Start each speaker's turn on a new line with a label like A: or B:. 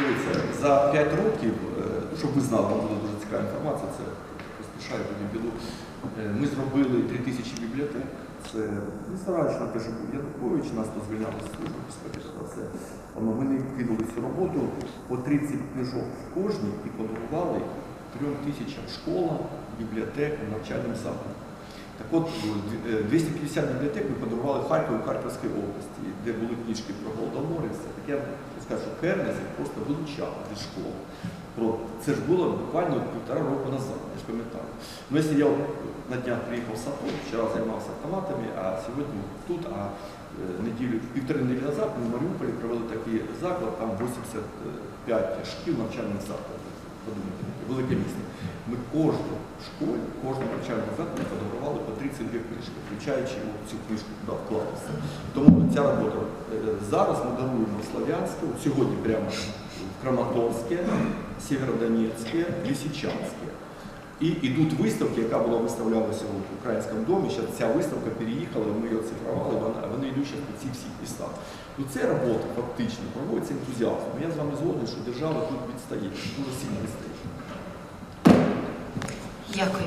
A: Дивіться, за 5 років, е, щоб ви знали, вам буде дуже цікава інформація, це поспішаю потім піду. Е, Ми зробили 3 тисячі бібліотек. Це незважаючи на те, що був Янукович, нас то звільняли з служби безпеки та все. Але Ми не кинули цю роботу по 30 книжок в кожній і подарували 3 тисячам школам, бібліотекам, навчальним закладам. Так от, е, 250 бібліотек ми подарували Харкову Харківській області, де були книжки про Голодомор я скажу, Кернес просто вилучав зі школи. Про це ж було буквально півтора року назад, я ж пам'ятаю. Ну, якщо я на днях приїхав в Сапо, вчора займався автоматами, а сьогодні тут, а е, неділю, півтори неділі назад ми в Маріуполі провели такий заклад, там 85 шкіл навчальних закладів. Подумайте, велике місто. Ми кожну школі, кожному навчальному закладу подарували по 32 книжки, включаючи цю книжку туди вклалися. Тому ця робота е, зараз ми даруємо Слов'янське, сьогодні прямо в Краматорське, Сєвєродонецьке, Лисичанське. І йдуть виставки, яка була виставлялася в українському домі. Зараз ця виставка переїхала, ми її оцифрували, вона, вони йдуть зараз по ці всіх містах. Ну це робота фактично, проводиться ентузіазмом. Я з вами згоден, що держава тут відстає, дуже сильно відстає.
B: Дякую.